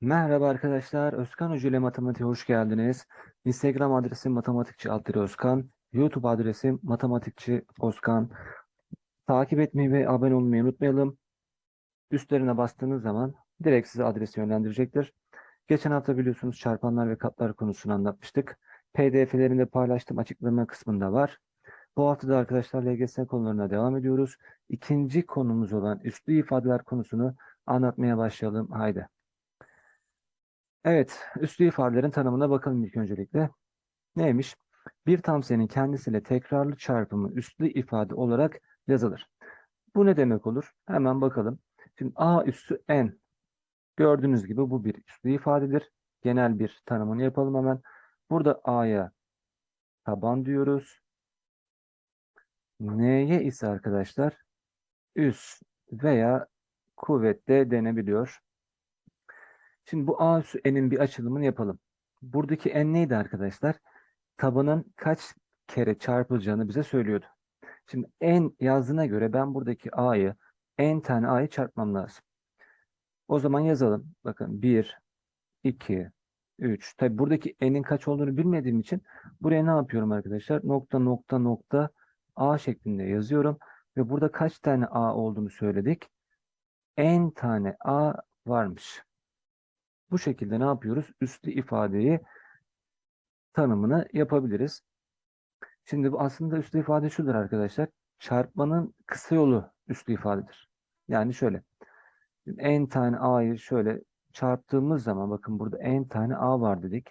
Merhaba arkadaşlar, Özkan Hoca ile Matematik'e hoş geldiniz. Instagram adresim matematikçi Altiri Özkan, YouTube adresim matematikçi Özkan. Takip etmeyi ve abone olmayı unutmayalım. Üstlerine bastığınız zaman direkt size adresi yönlendirecektir. Geçen hafta biliyorsunuz çarpanlar ve katlar konusunu anlatmıştık. PDF'lerini de paylaştım, açıklama kısmında var. Bu hafta da arkadaşlar LGS konularına devam ediyoruz. İkinci konumuz olan üslü ifadeler konusunu anlatmaya başlayalım. Haydi. Evet, üslü ifadelerin tanımına bakalım ilk öncelikle. Neymiş? Bir tam sayının kendisiyle tekrarlı çarpımı üslü ifade olarak yazılır. Bu ne demek olur? Hemen bakalım. Şimdi a üssü n. Gördüğünüz gibi bu bir üslü ifadedir. Genel bir tanımını yapalım hemen. Burada a'ya taban diyoruz. n'ye ise arkadaşlar üs veya kuvvet de denebiliyor. Şimdi bu a üssü n'in bir açılımını yapalım. Buradaki n neydi arkadaşlar? Tabanın kaç kere çarpılacağını bize söylüyordu. Şimdi n yazdığına göre ben buradaki a'yı n tane a'yı çarpmam lazım. O zaman yazalım. Bakın 1, 2, 3. Tabi buradaki n'in kaç olduğunu bilmediğim için buraya ne yapıyorum arkadaşlar? Nokta nokta nokta a şeklinde yazıyorum. Ve burada kaç tane a olduğunu söyledik. n tane a varmış. Bu şekilde ne yapıyoruz? Üslü ifadeyi tanımını yapabiliriz. Şimdi bu aslında üslü ifade şudur arkadaşlar. Çarpmanın kısa yolu üslü ifadedir. Yani şöyle. n tane a'yı şöyle çarptığımız zaman bakın burada n tane a var dedik.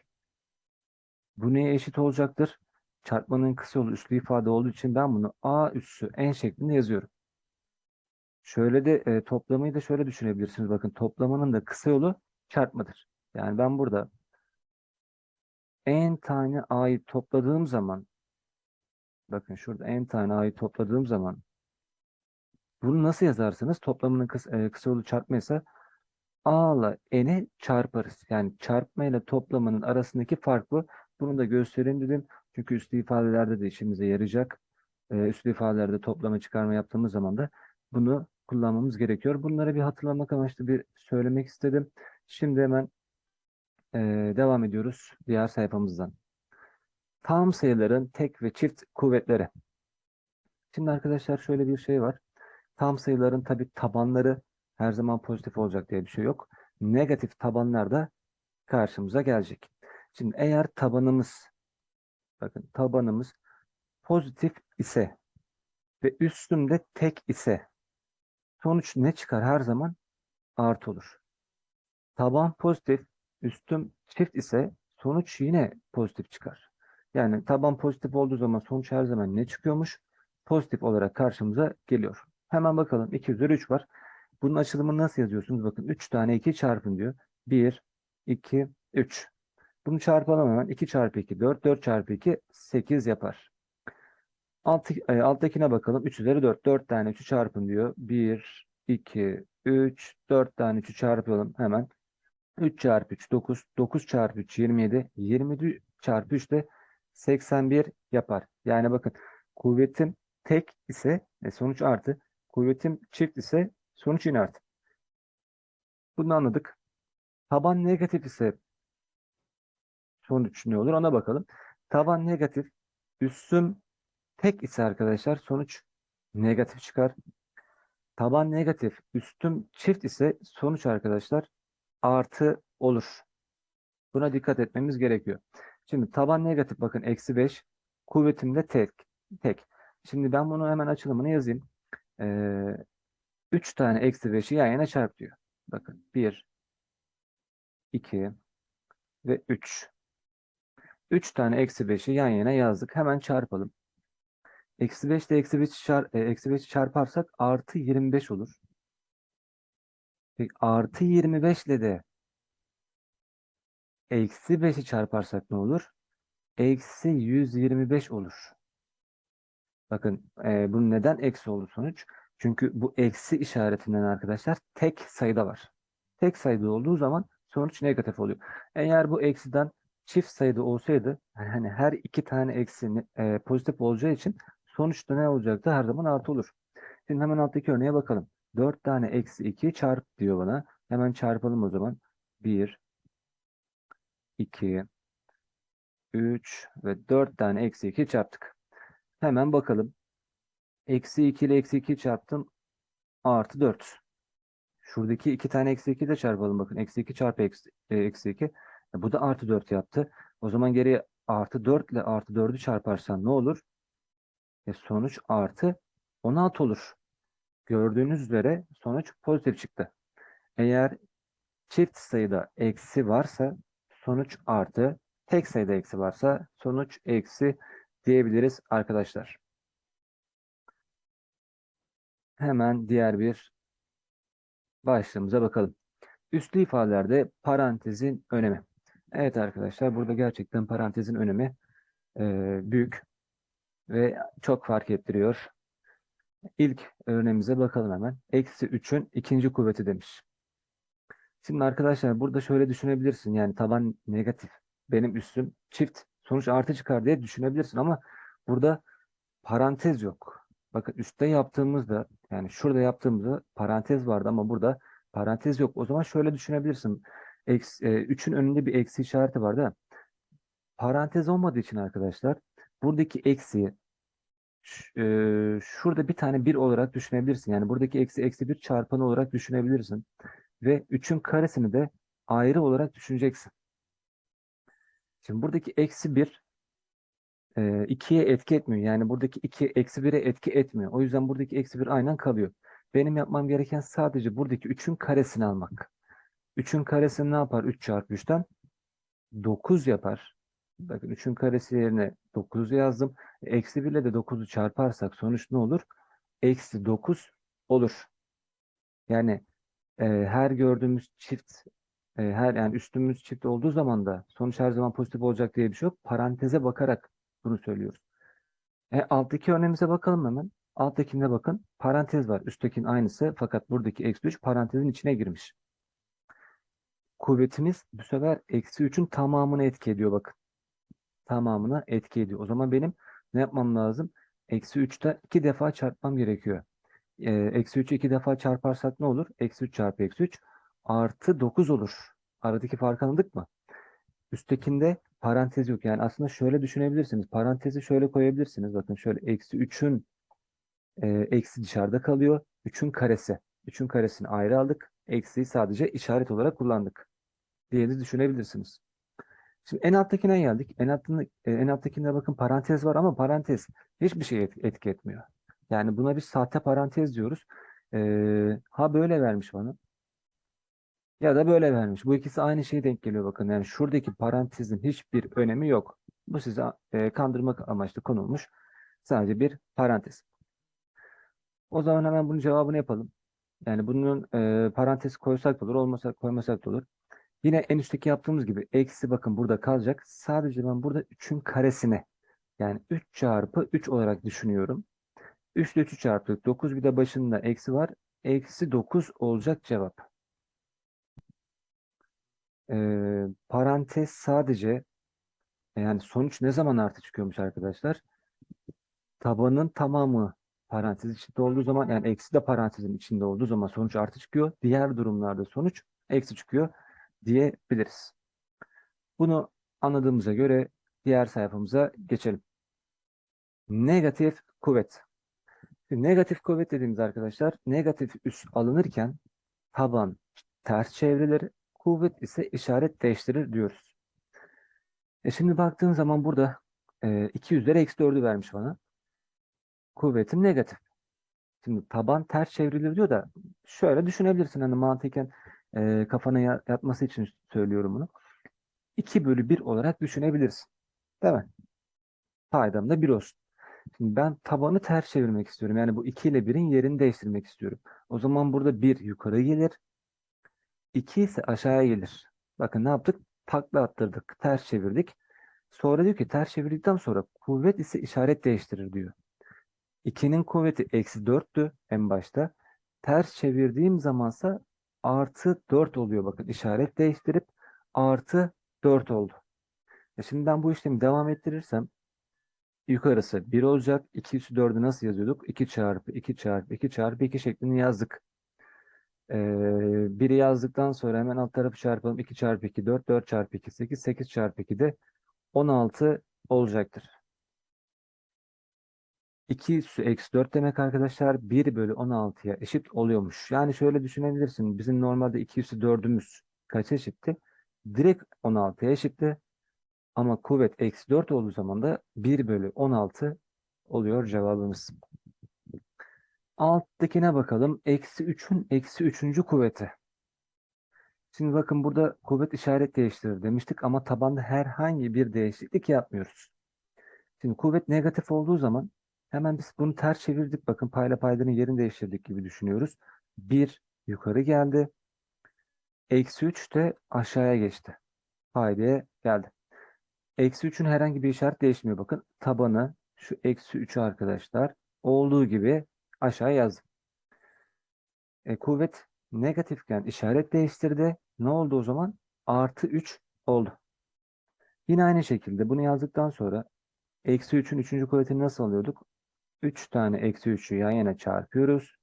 Bu neye eşit olacaktır? Çarpmanın kısa yolu üslü ifade olduğu için ben bunu a üssü n şeklinde yazıyorum. Şöyle de e, toplamayı da şöyle düşünebilirsiniz. Bakın toplamanın da kısa yolu çarpmadır. Yani ben burada n tane a'yı topladığım zaman bakın şurada n tane a'yı topladığım zaman bunu nasıl yazarsınız? Toplamının kısa, e, kısa yolu çarpmaysa a ile n'i çarparız. Yani çarpma ile toplamanın arasındaki fark bu. Bunu da göstereyim dedim. Çünkü üslü ifadelerde de işimize yarayacak. E, üslü ifadelerde toplama çıkarma yaptığımız zaman da bunu kullanmamız gerekiyor. Bunları bir hatırlamak amaçlı bir söylemek istedim. Şimdi hemen e, devam ediyoruz diğer sayfamızdan. Tam sayıların tek ve çift kuvvetleri. Şimdi arkadaşlar şöyle bir şey var. Tam sayıların tabi tabanları her zaman pozitif olacak diye bir şey yok. Negatif tabanlar da karşımıza gelecek. Şimdi eğer tabanımız bakın tabanımız pozitif ise ve üstünde tek ise sonuç ne çıkar? Her zaman artı olur. Taban pozitif, üstüm çift ise sonuç yine pozitif çıkar. Yani taban pozitif olduğu zaman sonuç her zaman ne çıkıyormuş? Pozitif olarak karşımıza geliyor. Hemen bakalım. 2 üzeri 3 var. Bunun açılımını nasıl yazıyorsunuz? Bakın 3 tane 2 çarpın diyor. 1, 2, 3. Bunu çarpalım hemen. 2 çarpı 2, 4. 4 çarpı 2, 8 yapar. Alt, e, alttakine bakalım. 3 üzeri 4. 4 tane 3'ü çarpın diyor. 1, 2, 3, 4 tane 3'ü çarpalım hemen. 3 çarpı 3 9. 9 çarpı 3 27. 20 çarpı 3 de 81 yapar. Yani bakın kuvvetim tek ise e, sonuç artı. Kuvvetim çift ise sonuç yine artı. Bunu anladık. Taban negatif ise sonuç ne olur ona bakalım. Taban negatif üssüm tek ise arkadaşlar sonuç negatif çıkar. Taban negatif üstüm çift ise sonuç arkadaşlar artı olur. Buna dikkat etmemiz gerekiyor. Şimdi taban negatif bakın eksi 5. Kuvvetim de tek. tek. Şimdi ben bunu hemen açılımını yazayım. Ee, 3 tane eksi 5'i yan yana çarp diyor. Bakın 1, 2 ve 3. 3 tane eksi 5'i yan yana yazdık. Hemen çarpalım. Eksi 5 ile eksi 5 çar, e, eksi 5 çarparsak artı 25 olur. Peki, artı 25 ile de eksi 5'i çarparsak ne olur? Eksi 125 olur. Bakın e, bunun neden eksi oldu sonuç? Çünkü bu eksi işaretinden arkadaşlar tek sayıda var. Tek sayıda olduğu zaman sonuç negatif oluyor. Eğer bu eksiden çift sayıda olsaydı hani her iki tane eksi e, pozitif olacağı için sonuçta ne olacaktı? Her zaman artı olur. Şimdi hemen alttaki örneğe bakalım. 4 tane eksi 2 çarp diyor bana. Hemen çarpalım o zaman. 1, 2, 3 ve 4 tane eksi 2 çarptık. Hemen bakalım. Eksi 2 ile eksi 2 çarptım. Artı 4. Şuradaki iki tane eksi 2 de çarpalım bakın. Eksi 2 çarpı eksi, e, eksi 2. E, bu da artı 4 yaptı. O zaman geriye artı 4 ile artı 4'ü çarparsan ne olur? E, sonuç artı 16 olur. Gördüğünüz üzere sonuç pozitif çıktı. Eğer çift sayıda eksi varsa sonuç artı, tek sayıda eksi varsa sonuç eksi diyebiliriz arkadaşlar. Hemen diğer bir başlığımıza bakalım. Üslü ifadelerde parantezin önemi. Evet arkadaşlar burada gerçekten parantezin önemi e, büyük ve çok fark ettiriyor. İlk örneğimize bakalım hemen. Eksi 3'ün ikinci kuvveti demiş. Şimdi arkadaşlar burada şöyle düşünebilirsin. Yani taban negatif. Benim üstüm çift. Sonuç artı çıkar diye düşünebilirsin ama burada parantez yok. Bakın üstte yaptığımızda yani şurada yaptığımızda parantez vardı ama burada parantez yok. O zaman şöyle düşünebilirsin. Eksi, e, 3'ün önünde bir eksi işareti var mi? Parantez olmadığı için arkadaşlar buradaki eksiyi e, şurada bir tane 1 olarak düşünebilirsin. Yani buradaki eksi eksi 1 çarpanı olarak düşünebilirsin. Ve 3'ün karesini de ayrı olarak düşüneceksin. Şimdi buradaki eksi 1 e, 2'ye etki etmiyor. Yani buradaki 2 eksi 1'e etki etmiyor. O yüzden buradaki eksi 1 aynen kalıyor. Benim yapmam gereken sadece buradaki 3'ün karesini almak. 3'ün karesi ne yapar? 3 çarpı 3'ten 9 yapar. Bakın 3'ün karesi yerine 9'u yazdım. Eksi 1 ile de 9'u çarparsak sonuç ne olur? Eksi 9 olur. Yani e, her gördüğümüz çift e, her yani üstümüz çift olduğu zaman da sonuç her zaman pozitif olacak diye bir şey yok. Paranteze bakarak bunu söylüyoruz. E, alttaki örneğimize bakalım hemen. Alttakinde bakın parantez var. Üsttekinin aynısı fakat buradaki eksi 3 parantezin içine girmiş. Kuvvetimiz bu sefer eksi 3'ün tamamını etki ediyor bakın. Tamamına etki ediyor. O zaman benim ne yapmam lazım? Eksi 3'te 2 defa çarpmam gerekiyor. E, Eksi 3'ü 2 defa çarparsak ne olur? Eksi 3 çarpı eksi 3 artı 9 olur. Aradaki farkı anladık mı? Üsttekinde parantez yok. Yani aslında şöyle düşünebilirsiniz. Parantezi şöyle koyabilirsiniz. Bakın şöyle eksi 3'ün e, eksi dışarıda kalıyor. 3'ün karesi. 3'ün karesini ayrı aldık. Eksiyi sadece işaret olarak kullandık. diye düşünebilirsiniz. Şimdi en alttakine geldik. En, altında, e, en alttakinde bakın parantez var ama parantez hiçbir şey et- etki etmiyor. Yani buna bir sahte parantez diyoruz. Ee, ha böyle vermiş bana. Ya da böyle vermiş. Bu ikisi aynı şeye denk geliyor bakın. Yani şuradaki parantezin hiçbir önemi yok. Bu size e, kandırmak amaçlı konulmuş. Sadece bir parantez. O zaman hemen bunun cevabını yapalım. Yani bunun e, parantez koysak da olur, olmasak koymasak da olur. Yine en üstteki yaptığımız gibi eksi bakın burada kalacak. Sadece ben burada 3'ün karesini yani 3 çarpı 3 olarak düşünüyorum. 3 ile 3'ü çarptık. 9 bir de başında eksi var. Eksi 9 olacak cevap. Ee, parantez sadece yani sonuç ne zaman artı çıkıyormuş arkadaşlar? Tabanın tamamı parantez içinde olduğu zaman yani eksi de parantezin içinde olduğu zaman sonuç artı çıkıyor. Diğer durumlarda sonuç eksi çıkıyor diyebiliriz. Bunu anladığımıza göre diğer sayfamıza geçelim. Negatif kuvvet. Negatif kuvvet dediğimiz arkadaşlar negatif üs alınırken taban ters çevrilir, kuvvet ise işaret değiştirir diyoruz. E şimdi baktığın zaman burada e, 2 üzeri eksi 4'ü vermiş bana. Kuvvetim negatif. Şimdi taban ters çevrilir diyor da şöyle düşünebilirsin hani mantıken e, kafana ya- yatması için söylüyorum bunu. 2 bölü 1 olarak düşünebilirsin. Değil mi? Paydam da 1 olsun. Şimdi ben tabanı ters çevirmek istiyorum. Yani bu 2 ile 1'in yerini değiştirmek istiyorum. O zaman burada 1 yukarı gelir. 2 ise aşağıya gelir. Bakın ne yaptık? Takla attırdık. Ters çevirdik. Sonra diyor ki ters çevirdikten sonra kuvvet ise işaret değiştirir diyor. 2'nin kuvveti eksi 4'tü en başta. Ters çevirdiğim zamansa artı 4 oluyor. Bakın işaret değiştirip artı 4 oldu. E şimdi ben bu işlemi devam ettirirsem yukarısı 1 olacak. 2 üstü 4'ü nasıl yazıyorduk? 2 çarpı 2 çarpı 2 çarpı 2 şeklinde yazdık. Ee, biri yazdıktan sonra hemen alt tarafı çarpalım. 2 çarpı 2 4, 4 çarpı 2 8, 8 çarpı 2 de 16 olacaktır. 2 üssü eksi 4 demek arkadaşlar 1 bölü 16'ya eşit oluyormuş. Yani şöyle düşünebilirsin. Bizim normalde 2 üssü 4'ümüz kaça eşitti? Direkt 16'ya eşitti. Ama kuvvet eksi 4 olduğu zaman da 1 bölü 16 oluyor cevabımız. Alttakine bakalım. Eksi 3'ün eksi 3. kuvveti. Şimdi bakın burada kuvvet işaret değiştirir demiştik ama tabanda herhangi bir değişiklik yapmıyoruz. Şimdi kuvvet negatif olduğu zaman hemen biz bunu ters çevirdik. Bakın payla paydanın yerini değiştirdik gibi düşünüyoruz. 1 yukarı geldi. Eksi 3 de aşağıya geçti. Paydaya geldi. Eksi 3'ün herhangi bir işaret değişmiyor. Bakın tabanı şu eksi 3'ü arkadaşlar olduğu gibi aşağıya yazdım. E, kuvvet negatifken işaret değiştirdi. Ne oldu o zaman? Artı 3 oldu. Yine aynı şekilde bunu yazdıktan sonra eksi 3'ün 3. kuvvetini nasıl alıyorduk? 3 tane eksi 3'ü yan yana çarpıyoruz.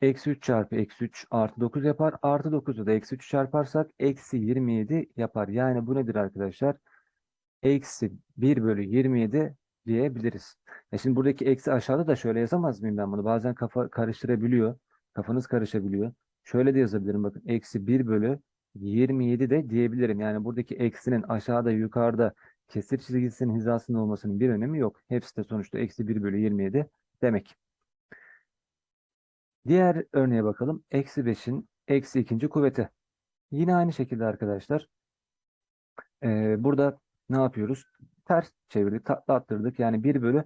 Eksi 3 çarpı eksi 3 artı 9 yapar. Artı 9'u da eksi 3 çarparsak eksi 27 yapar. Yani bu nedir arkadaşlar? Eksi 1 bölü 27 diyebiliriz. E şimdi buradaki eksi aşağıda da şöyle yazamaz mıyım ben bunu? Bazen kafa karıştırabiliyor. Kafanız karışabiliyor. Şöyle de yazabilirim bakın. Eksi 1 bölü 27 de diyebilirim. Yani buradaki eksinin aşağıda yukarıda kesir çizgisinin hizasında olmasının bir önemi yok. Hepsi de sonuçta eksi 1 bölü 27 demek. Diğer örneğe bakalım. Eksi 5'in eksi ikinci kuvveti. Yine aynı şekilde arkadaşlar. Ee, burada ne yapıyoruz? Ters çevirdik, tatlı. Yani 1 bölü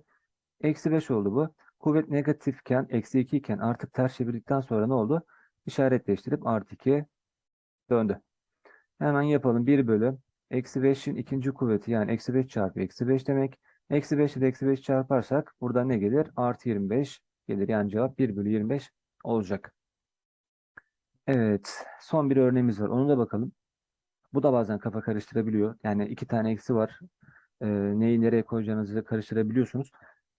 eksi 5 oldu bu. Kuvvet negatifken, eksi 2 iken artık ters çevirdikten sonra ne oldu? İşaret değiştirip artı 2'ye döndü. Hemen yapalım. 1 bölü eksi 5'in ikinci kuvveti yani eksi 5 çarpı eksi 5 demek. Eksi 5 ile eksi 5 çarparsak burada ne gelir? Artı 25 gelir. Yani cevap 1 bölü 25 olacak. Evet. Son bir örneğimiz var. Onu da bakalım. Bu da bazen kafa karıştırabiliyor. Yani iki tane eksi var. Ee, neyi nereye koyacağınızı karıştırabiliyorsunuz.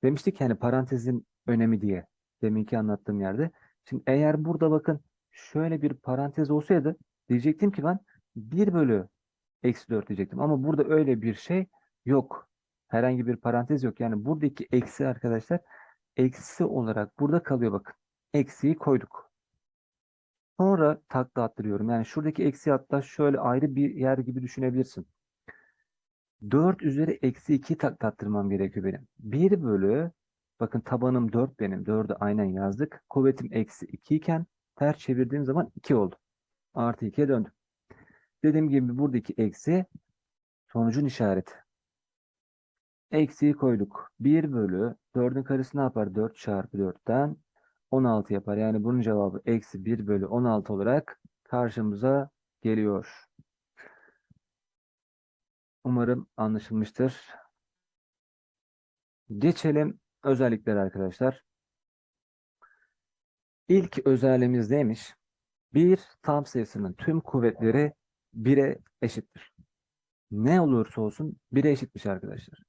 Demiştik yani parantezin önemi diye. Deminki anlattığım yerde. Şimdi eğer burada bakın şöyle bir parantez olsaydı diyecektim ki ben 1 bölü eksi 4 diyecektim. Ama burada öyle bir şey yok. Herhangi bir parantez yok. Yani buradaki eksi arkadaşlar eksi olarak burada kalıyor bakın. Eksiyi koyduk. Sonra takla attırıyorum. Yani şuradaki eksi hatta şöyle ayrı bir yer gibi düşünebilirsin. 4 üzeri eksi 2 takla attırmam gerekiyor benim. 1 bölü bakın tabanım 4 benim. 4'ü aynen yazdık. Kuvvetim eksi 2 iken ters çevirdiğim zaman 2 oldu. Artı 2'ye döndüm. Dediğim gibi buradaki eksi sonucun işareti. Eksiyi koyduk. 1 bölü 4'ün karesi ne yapar? 4 çarpı 4'ten 16 yapar. Yani bunun cevabı eksi 1 bölü 16 olarak karşımıza geliyor. Umarım anlaşılmıştır. Geçelim özelliklere arkadaşlar. İlk özelliğimiz neymiş? Bir tam sayısının tüm kuvvetleri 1'e eşittir. Ne olursa olsun 1'e eşitmiş arkadaşlar.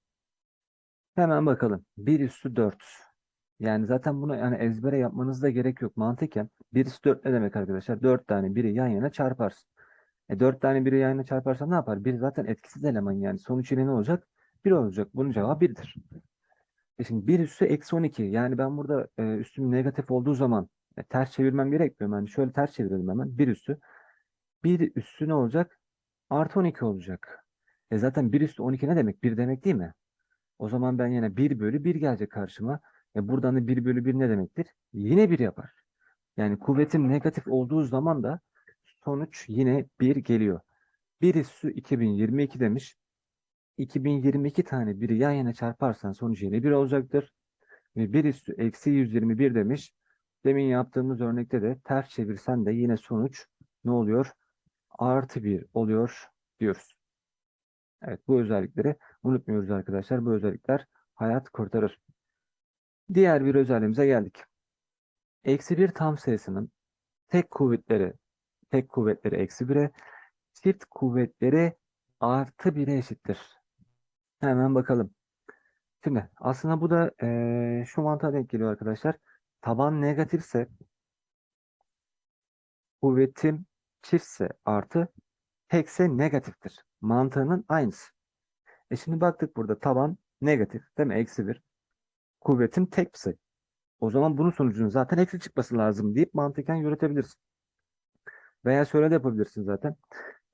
Hemen bakalım. 1 üstü 4. Yani zaten bunu yani ezbere yapmanız da gerek yok. Mantıken 1 üstü 4 ne demek arkadaşlar? 4 tane biri yan yana çarparsın. E 4 tane biri yan yana çarparsan ne yapar? 1 zaten etkisiz eleman yani. Sonuç yine ne olacak? 1 olacak. Bunun cevabı 1'dir. E şimdi 1 üstü eksi 12. Yani ben burada e, üstüm negatif olduğu zaman e, ters çevirmem gerekmiyor. Yani şöyle ters çevirelim hemen. 1 üstü. 1 üstü ne olacak? Artı 12 olacak. E zaten 1 üstü 12 ne demek? 1 demek değil mi? O zaman ben yine 1 bölü 1 gelecek karşıma. E buradan da 1 bölü 1 ne demektir? Yine 1 yapar. Yani kuvvetim negatif olduğu zaman da sonuç yine 1 geliyor. 1 üstü 2022 demiş. 2022 tane biri yan yana çarparsan sonuç yine 1 olacaktır. Ve 1 üstü eksi 121 demiş. Demin yaptığımız örnekte de ters çevirsen de yine sonuç ne oluyor? Artı 1 oluyor diyoruz. Evet bu özellikleri unutmuyoruz arkadaşlar. Bu özellikler hayat kurtarır. Diğer bir özelliğimize geldik. Eksi bir tam sayısının tek kuvvetleri tek kuvvetleri eksi 1'e çift kuvvetleri artı 1'e eşittir. Hemen bakalım. Şimdi aslında bu da eee, şu mantığa denk geliyor arkadaşlar. Taban negatifse kuvvetim çiftse artı tekse negatiftir. Mantığının aynısı. E şimdi baktık burada taban negatif değil mi? Eksi bir. Kuvvetim tek sayı. O zaman bunun sonucunun zaten eksi çıkması lazım deyip mantıken yürütebilirsin. Veya şöyle de yapabilirsin zaten.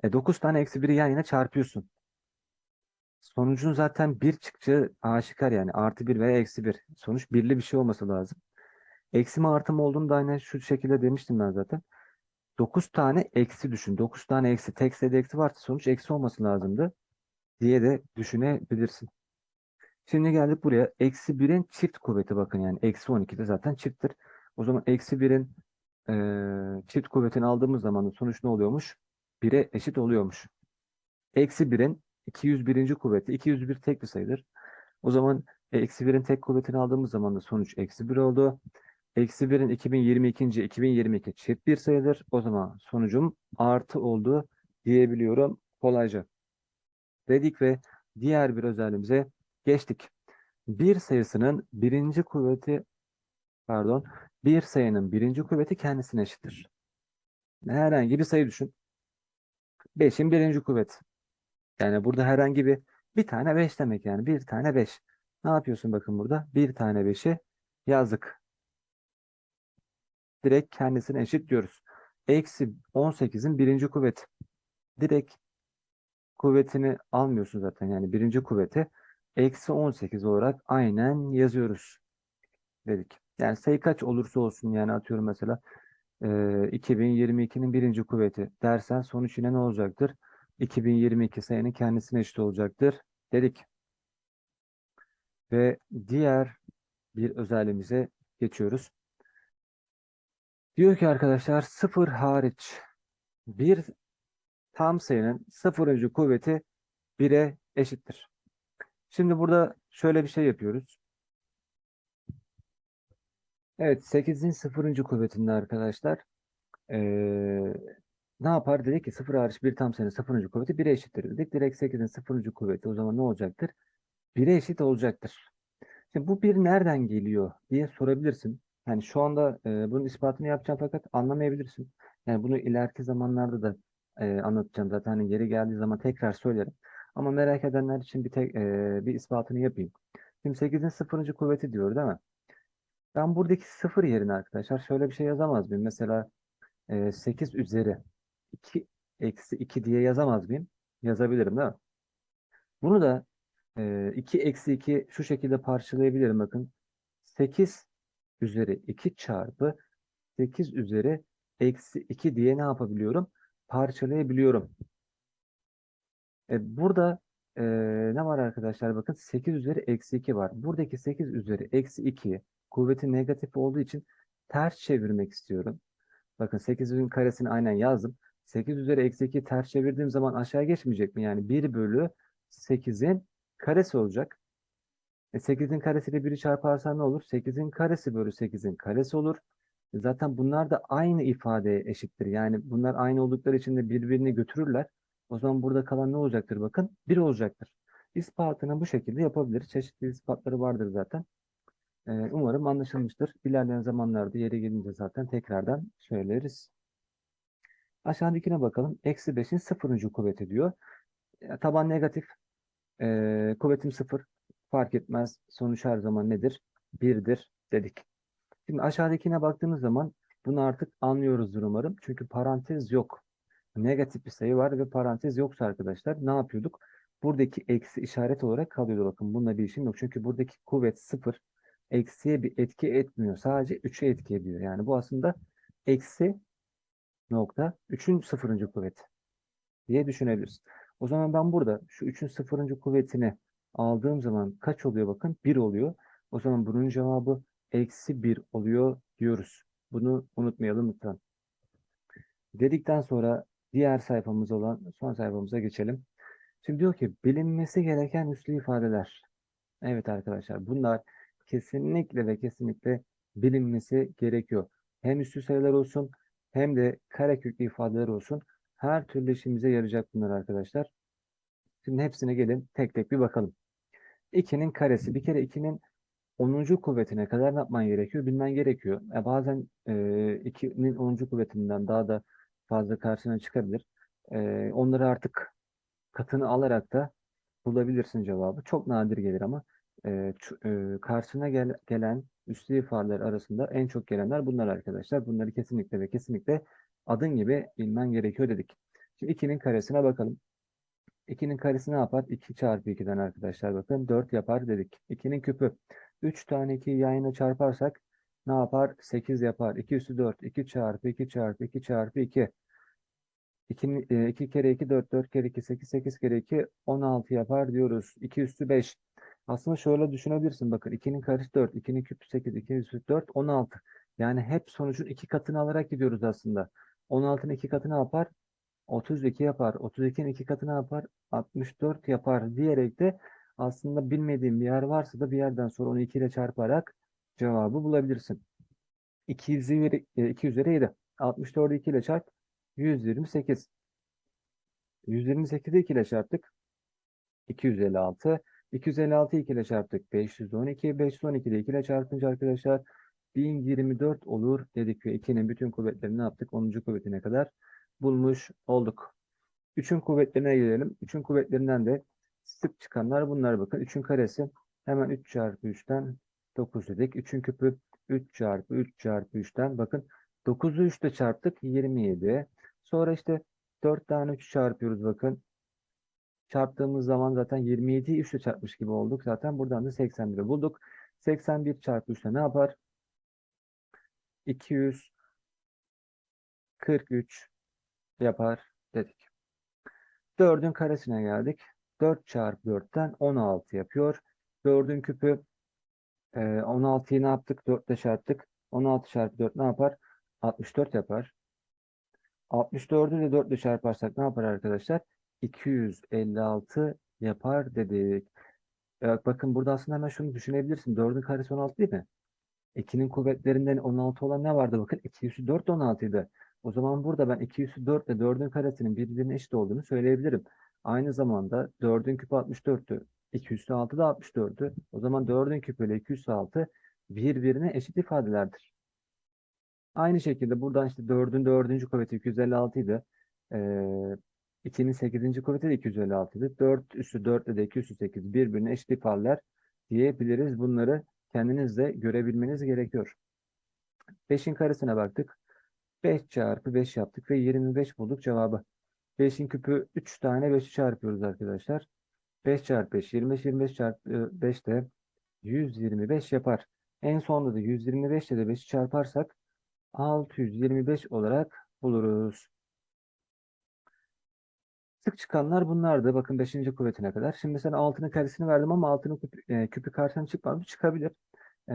E 9 tane eksi 1'i yan yana çarpıyorsun. Sonucun zaten 1 çıkacağı aşikar yani. Artı 1 veya eksi 1. Sonuç birli bir şey olması lazım. Eksi mi artı mı olduğunu da aynı şu şekilde demiştim ben zaten. 9 tane eksi düşün. 9 tane eksi. Tek sayıda eksi varsa sonuç eksi olması lazımdı. Diye de düşünebilirsin. Şimdi geldik buraya. Eksi 1'in çift kuvveti bakın yani. Eksi 12 de zaten çifttir. O zaman eksi 1'in eee, çift kuvvetini aldığımız zaman sonuç ne oluyormuş? 1'e eşit oluyormuş. Eksi 1'in 201. kuvveti. 201 tek bir sayıdır. O zaman e, eksi 1'in tek kuvvetini aldığımız zaman da sonuç eksi 1 oldu. Eksi 1'in 2022. 2022 çift bir sayıdır. O zaman sonucum artı oldu diyebiliyorum kolayca. Dedik ve diğer bir özelliğimize geçtik. Bir sayısının birinci kuvveti pardon bir sayının birinci kuvveti kendisine eşittir. Herhangi bir sayı düşün. 5'in birinci kuvveti. Yani burada herhangi bir bir tane 5 demek yani. Bir tane 5. Ne yapıyorsun bakın burada? Bir tane 5'i yazdık. Direkt kendisine eşit diyoruz. Eksi 18'in birinci kuvveti. Direkt kuvvetini almıyorsun zaten. Yani birinci kuvveti eksi 18 olarak aynen yazıyoruz. Dedik. Yani sayı kaç olursa olsun yani atıyorum mesela e, 2022'nin birinci kuvveti dersen sonuç yine ne olacaktır? 2022 sayının kendisine eşit olacaktır dedik. Ve diğer bir özelliğimize geçiyoruz. Diyor ki arkadaşlar sıfır hariç bir tam sayının sıfırıncı kuvveti 1'e eşittir. Şimdi burada şöyle bir şey yapıyoruz. Evet 8'in sıfırıncı kuvvetinde arkadaşlar eee, ne yapar? Dedik ki 0 hariç bir tam sayının sıfırıncı kuvveti 1'e eşittir dedik. Direkt 8'in sıfırıncı kuvveti o zaman ne olacaktır? 1'e eşit olacaktır. Şimdi bu bir nereden geliyor diye sorabilirsin. Yani şu anda e, bunun ispatını yapacağım fakat anlamayabilirsin. Yani bunu ileriki zamanlarda da e, anlatacağım zaten. Hani yeri geldiği zaman tekrar söylerim. Ama merak edenler için bir tek e, bir ispatını yapayım. Şimdi 8'in sıfırıncı kuvveti diyor değil mi? Ben buradaki sıfır yerine arkadaşlar şöyle bir şey yazamaz mıyım? Mesela e, 8 üzeri 2 eksi 2 diye yazamaz mıyım? Yazabilirim değil mi? Bunu da e, 2 eksi 2 şu şekilde parçalayabilirim bakın. 8 üzeri 2 çarpı 8 üzeri eksi 2 diye ne yapabiliyorum? Parçalayabiliyorum. E, burada e, ne var arkadaşlar? Bakın 8 üzeri eksi 2 var. Buradaki 8 üzeri eksi 2 kuvveti negatif olduğu için ters çevirmek istiyorum. Bakın 8'in karesini aynen yazdım. 8 üzeri eksi 2 ters çevirdiğim zaman aşağı geçmeyecek mi? Yani 1 bölü 8'in karesi olacak. E 8'in karesiyle 1'i çarparsan ne olur? 8'in karesi bölü 8'in karesi olur. E Zaten bunlar da aynı ifadeye eşittir. Yani bunlar aynı oldukları için de birbirini götürürler. O zaman burada kalan ne olacaktır bakın? 1 olacaktır. İspatını bu şekilde yapabiliriz. Çeşitli ispatları vardır zaten. Ee, umarım anlaşılmıştır. İlerleyen zamanlarda yeri gelince zaten tekrardan söyleriz. Aşağıdakine bakalım. Eksi 5'in sıfırıncı kuvveti diyor. E, taban negatif. Ee, kuvvetim sıfır. Fark etmez. Sonuç her zaman nedir? Birdir dedik. Şimdi aşağıdakine baktığımız zaman bunu artık anlıyoruzdur umarım. Çünkü parantez yok. Negatif bir sayı var ve parantez yoksa arkadaşlar ne yapıyorduk? Buradaki eksi işaret olarak kalıyordu. Bakın bununla bir işim yok. Çünkü buradaki kuvvet sıfır. Eksiye bir etki etmiyor. Sadece 3'e etki ediyor. Yani bu aslında eksi nokta 3'ün sıfırıncı kuvveti diye düşünebiliriz. O zaman ben burada şu 3'ün sıfırıncı kuvvetini aldığım zaman kaç oluyor bakın? 1 oluyor. O zaman bunun cevabı eksi 1 oluyor diyoruz. Bunu unutmayalım lütfen. Dedikten sonra diğer sayfamız olan son sayfamıza geçelim. Şimdi diyor ki bilinmesi gereken üslü ifadeler. Evet arkadaşlar bunlar kesinlikle ve kesinlikle bilinmesi gerekiyor. Hem üslü sayılar olsun hem de kareköklü ifadeler olsun. Her türlü işimize yarayacak bunlar arkadaşlar. Şimdi hepsine gelin tek tek bir bakalım. 2'nin karesi. Bir kere 2'nin 10. kuvvetine kadar yapman gerekiyor? Bilmen gerekiyor. E bazen 2'nin 10. kuvvetinden daha da fazla karşına çıkabilir. Ee, onları artık katını alarak da bulabilirsin cevabı. Çok nadir gelir ama e, e, karşına gel- gelen üslü ifadeler arasında en çok gelenler bunlar arkadaşlar. Bunları kesinlikle ve kesinlikle adın gibi bilmen gerekiyor dedik. Şimdi 2'nin karesine bakalım. 2'nin karesi ne yapar? 2 çarpı 2'den arkadaşlar bakın 4 yapar dedik. 2'nin küpü. 3 tane 2'yi yan yana çarparsak ne yapar? 8 yapar. 2 üstü 4. 2 çarpı 2 çarpı 2 çarpı 2. 2, 2 kere 2 4 4 kere 2 8 8 kere 2 16 yapar diyoruz. 2 üstü 5. Aslında şöyle düşünebilirsin. Bakın 2'nin karesi 4. 2'nin küpü 8. 2'nin üstü 4 16. Yani hep sonucun iki katını alarak gidiyoruz aslında. 16'nın iki katı ne yapar? 32 yapar. 32'nin iki katı ne yapar? 64 yapar diyerek de aslında bilmediğin bir yer varsa da bir yerden sonra onu 2 ile çarparak cevabı bulabilirsin. 2 üzeri, 2 üzeri 7. 64'ü 2 ile çarp. 128. 128'i 2 ile çarptık. 256. 256'yı 2 ile çarptık. 512. 512'de 2 ile çarpınca arkadaşlar 1024 olur dedik ve 2'nin bütün kuvvetlerini ne yaptık? 10. kuvvetine kadar bulmuş olduk. 3'ün kuvvetlerine gelelim. 3'ün kuvvetlerinden de sık çıkanlar bunlar bakın. 3'ün karesi hemen 3 çarpı 3'ten 9 dedik. 3'ün küpü 3 çarpı 3 çarpı 3'ten bakın 9'u 3 ile çarptık 27. Sonra işte 4 tane 3 çarpıyoruz bakın. Çarptığımız zaman zaten 27'yi 3 ile çarpmış gibi olduk. Zaten buradan da 81'i bulduk. 81 çarpı 3 ne yapar? 243 yapar dedik. 4'ün karesine geldik. 4 çarpı 4'ten 16 yapıyor. 4'ün küpü e, 16'yı ne yaptık? 4 ile çarptık. 16 çarpı 4 ne yapar? 64 yapar. 64'ü de 4 ile çarparsak ne yapar arkadaşlar? 256 yapar dedik. Evet, bakın burada aslında hemen şunu düşünebilirsin. 4'ün karesi 16 değil mi? 2'nin kuvvetlerinden 16 olan ne vardı? Bakın 2 üssü 4 de 16 idi. O zaman burada ben 2 üssü 4 ile 4'ün karesinin birbirine eşit olduğunu söyleyebilirim. Aynı zamanda 4'ün küpü 64'tü. 2 üssü 6 da 64'tü. O zaman 4'ün küpü ile 2 üssü 6 birbirine eşit ifadelerdir. Aynı şekilde buradan işte 4'ün 4. kuvveti 256 idi. Ee, 2'nin 8. kuvveti de 256 idi. 4 üssü 4 ile de 2 üssü 8 birbirine eşit ifadeler diyebiliriz. Bunları kendiniz de görebilmeniz gerekiyor. 5'in karesine baktık. 5 çarpı 5 yaptık ve 25 bulduk cevabı. 5'in küpü 3 tane 5'i çarpıyoruz arkadaşlar. 5 çarpı 5 25 25 çarpı 5 de 125 yapar. En sonunda da 125 ile de 5'i çarparsak 625 olarak buluruz. Sık çıkanlar bunlardı. Bakın 5. kuvvetine kadar. Şimdi sen 6'nın karesini verdim ama 6'nın küpü, e, küpü karşına çıkmadı. Çıkabilir. E,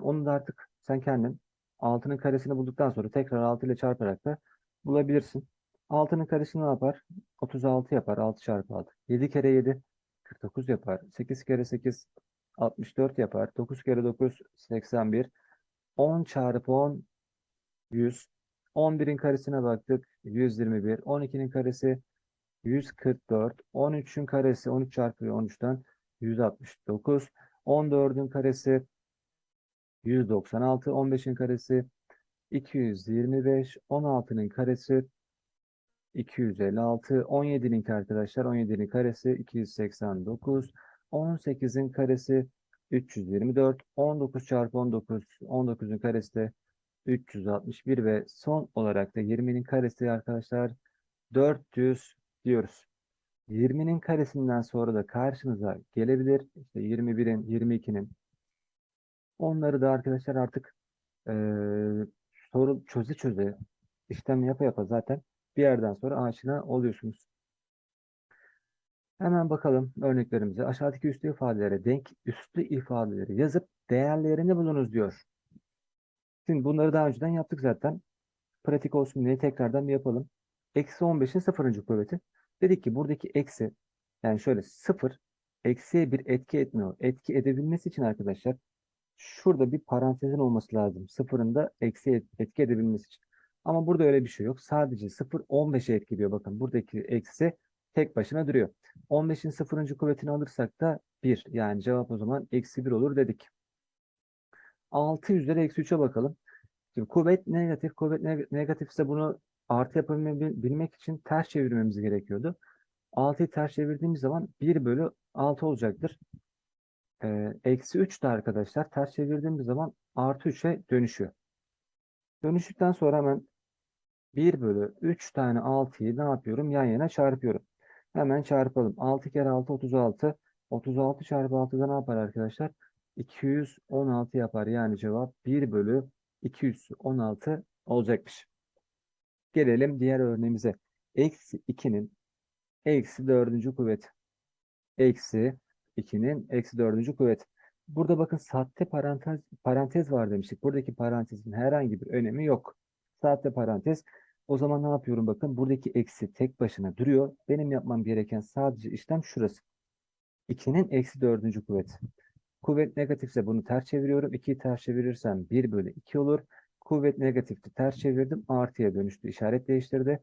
onu da artık sen kendin 6'nın karesini bulduktan sonra tekrar 6 ile çarparak da bulabilirsin. 6'nın karesi ne yapar? 36 yapar. 6 çarpı 6. 7 kere 7 49 yapar. 8 kere 8 64 yapar. 9 kere 9 81. 10 çarpı 10 100. 11'in karesine baktık. 121. 12'nin karesi 144. 13'ün karesi 13 çarpı 13'ten 169. 14'ün karesi 196. 15'in karesi 225. 16'nın karesi 256. 17'ninki arkadaşlar 17'nin karesi 289. 18'in karesi 324. 19 çarpı 19. 19'un karesi de 361 ve son olarak da 20'nin karesi arkadaşlar 400 diyoruz. 20'nin karesinden sonra da karşımıza gelebilir. İşte 21'in, 22'nin. Onları da arkadaşlar artık eee soru çöze çöze işlem yapa yapa zaten bir yerden sonra aşina oluyorsunuz. Hemen bakalım örneklerimize. Aşağıdaki üslü ifadelere denk üslü ifadeleri yazıp değerlerini bulunuz diyor. Şimdi bunları daha önceden yaptık zaten. Pratik olsun diye tekrardan bir yapalım. Eksi 15'in sıfırıncı kuvveti. Dedik ki buradaki eksi yani şöyle sıfır eksiye bir etki etmiyor. Etki edebilmesi için arkadaşlar şurada bir parantezin olması lazım. Sıfırın da eksi etki edebilmesi için. Ama burada öyle bir şey yok. Sadece 0 15'e etkiliyor. Bakın buradaki eksi tek başına duruyor. 15'in sıfırıncı kuvvetini alırsak da 1. Yani cevap o zaman eksi 1 olur dedik. 6 üzeri eksi 3'e bakalım. Şimdi kuvvet negatif, kuvvet neg- negatifse bunu artı yapabilmek için ters çevirmemiz gerekiyordu. 6'yı ters çevirdiğimiz zaman 1 bölü 6 olacaktır. Ee, eksi 3 de arkadaşlar ters çevirdiğimiz zaman artı 3'e dönüşüyor. Dönüştükten sonra hemen 1 bölü 3 tane 6'yı ne yapıyorum? Yan yana çarpıyorum. Hemen çarpalım. 6 kere 6 36. 36 çarpı 6'da ne yapar arkadaşlar? 216 yapar. Yani cevap 1 bölü 216 olacakmış. Gelelim diğer örneğimize. Eksi 2'nin eksi 4. kuvveti. Eksi 2'nin eksi 4. kuvveti. Burada bakın sahte parantez, parantez var demiştik. Buradaki parantezin herhangi bir önemi yok. Sahte parantez. O zaman ne yapıyorum bakın. Buradaki eksi tek başına duruyor. Benim yapmam gereken sadece işlem şurası. 2'nin eksi 4. kuvveti. Kuvvet negatifse bunu ters çeviriyorum. 2'yi ters çevirirsem 1 bölü 2 olur. Kuvvet negatifti. Ters çevirdim. Artıya dönüştü. İşaret değiştirdi.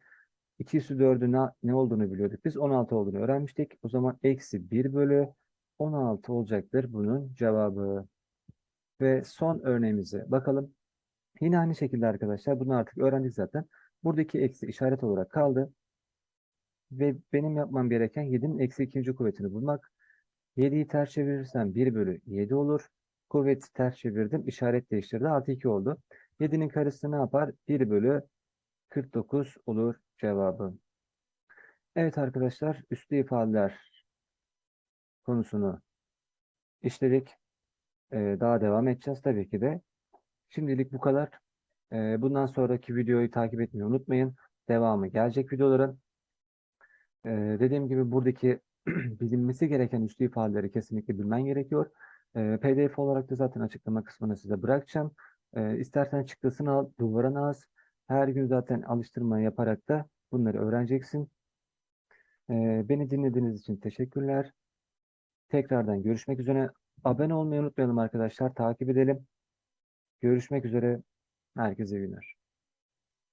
2 üstü 4'ün ne, ne olduğunu biliyorduk. Biz 16 olduğunu öğrenmiştik. O zaman eksi 1 bölü 16 olacaktır bunun cevabı. Ve son örneğimize bakalım. Yine aynı şekilde arkadaşlar bunu artık öğrendik zaten. Buradaki eksi işaret olarak kaldı. Ve benim yapmam gereken 7'nin eksi ikinci kuvvetini bulmak. 7'yi ters çevirirsem 1 bölü 7 olur. Kuvveti ters çevirdim. işaret değiştirdi. Artı 2 oldu. 7'nin karesi ne yapar? 1 bölü 49 olur cevabı. Evet arkadaşlar üslü ifadeler konusunu işledik. Ee, daha devam edeceğiz tabii ki de. Şimdilik bu kadar. Ee, bundan sonraki videoyu takip etmeyi unutmayın. Devamı gelecek videoların. Ee, dediğim gibi buradaki bilinmesi gereken üslü ifadeleri kesinlikle bilmen gerekiyor. Ee, PDF olarak da zaten açıklama kısmına size bırakacağım. Ee, istersen çıktısını al, duvara az. Her gün zaten alıştırma yaparak da bunları öğreneceksin. Ee, beni dinlediğiniz için teşekkürler. Tekrardan görüşmek üzere. Abone olmayı unutmayalım arkadaşlar. Takip edelim. Görüşmek üzere. Herkese günler.